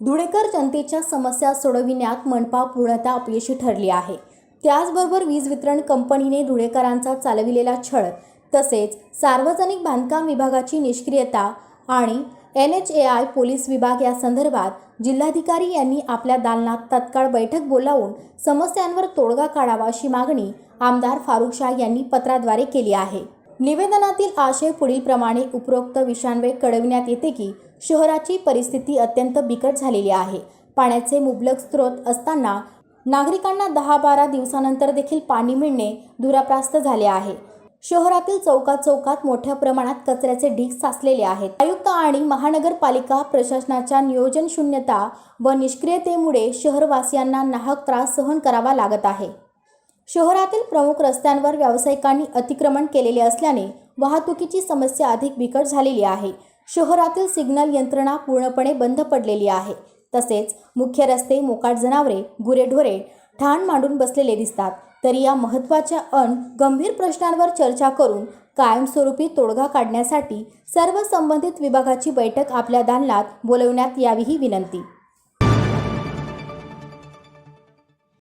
धुळेकर जनतेच्या समस्या सोडविण्यात मनपा पूर्णतः अपयशी ठरली आहे. त्याचबरोबर वीज वितरण कंपनीने धुळेकरांचा चालविलेला छळ तसेच सार्वजनिक बांधकाम विभागाची निष्क्रियता आणि N H A I police विभाग या संदर्भात जिल्हाधिकारी यांनी आपल्या दालनात तत्काळ बैठक बोलावून समस्यांवर तोडगा काढावा अशी मागणी आमदार फारुख शाह यांनी पत्राद्वारे केली आहे. निवेदनातील आशय पुढीलप्रमाणे उपरोक्त विषयांवर कळविण्यात येते की शहराची परिस्थिती अत्यंत बिकट झालेली आहे. पाण्याचे मुबलक स्रोत असताना नागरिकांना दहा बारा दिवसानंतर देखील पाणी मिळणे दुराप्रास्त झाले आहे. शहरातील चौकात चौकात मोठ्या प्रमाणात कचऱ्याचे ढीग साचलेले आहेत. आयुक्त आणि महानगरपालिका प्रशासनाच्या नियोजन शून्यता व निष्क्रियतेमुळे शहरवासियांना नाहक त्रास सहन करावा लागत आहे. शहरातील प्रमुख रस्त्यांवर व्यावसायिकांनी अतिक्रमण केलेले असल्याने वाहतुकीची समस्या अधिक बिकट झालेली आहे. शहरातील सिग्नल यंत्रणा पूर्णपणे बंद पडलेली आहे. तसेच मुख्य रस्ते मोकाट जनावरे गुरेढोरे ठाण मांडून बसलेले दिसतात. तरी या महत्त्वाच्या अन गंभीर प्रश्नांवर चर्चा करून कायमस्वरूपी तोडगा काढण्यासाठी सर्व संबंधित विभागाची बैठक आपल्या दालनात बोलवण्यात यावी ही विनंती.